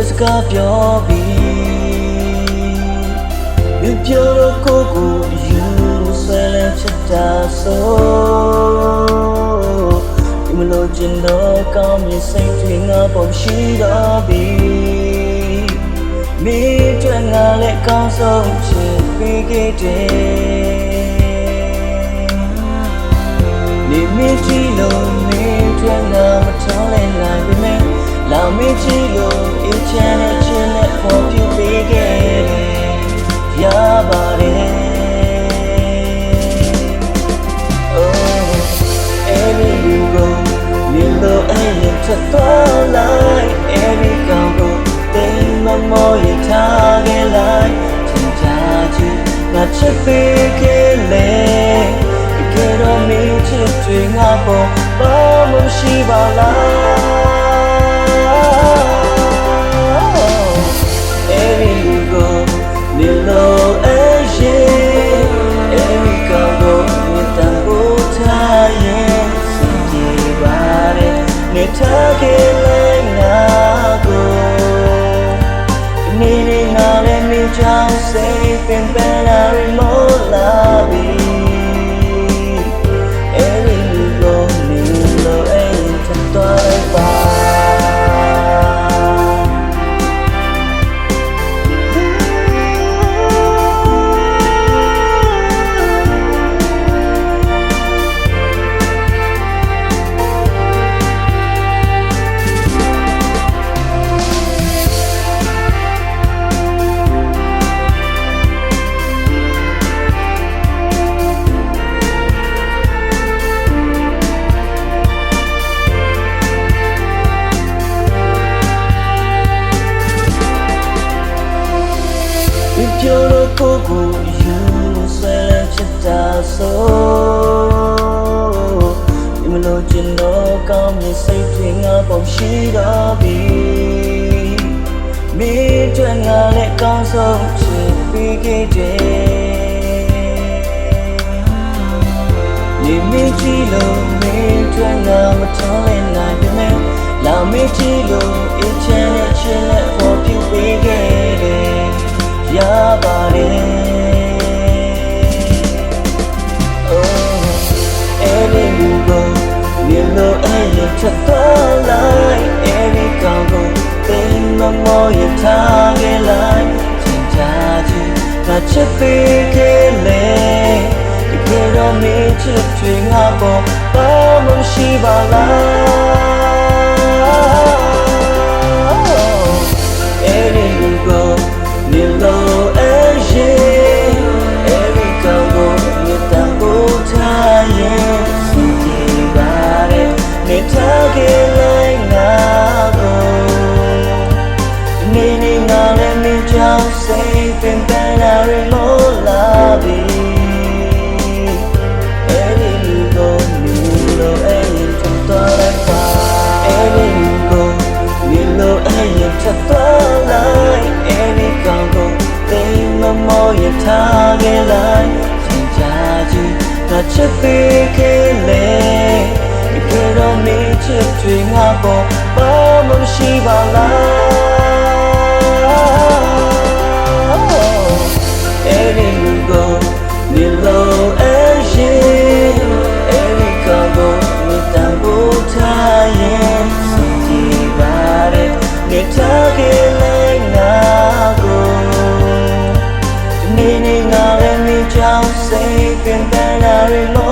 လက်ခွစကားပြောပြီးမြပြောတော့ကိုကိုယူဆွဲလန်းချစ်တာဆိုဒီမလို့ကျင်တော့ကောင်းမြင်စိတ်တွေငါပုံရှိတော့ပြီမိတွေ့ငါလည်းကောင်းဆုံးချစ်ပြီးခဲ့တယ်နေမကြည့်လို့နေတွေ့ငါမထောင်းလဲ နိုင်ပေမဲ့လာမကြည့်လို့အချမ်းနဲ့ချင်းနဲ့ပေါ်ပြပေးခဲ့တယ်ရပါတယ် Oh, every you go, Nilo and to the light, every go, they no more you target line, Chinchaji, not to pick it, get on me to drink up, Bom Shiva Every took it ကိုကိုယူဆွဲလန်းချစ်တာဆိုဒီမလို့ကျင်တော့ကောင်းမြင်စိတ်တွေငါပုံရှိတော့ပြီမိတွေ့ငါလည်းကောင်းဆုံးချစ်ပြီးခဲ့တယ်နေမကြည့်လို့မိတွေ့ငါမထောင်းလဲနိုင်ပေမဲ့လာမကြည့်လို့ not to be killing. You get on me to drink up on, but I'm Shiva Every တ်ပင်ပ can then I will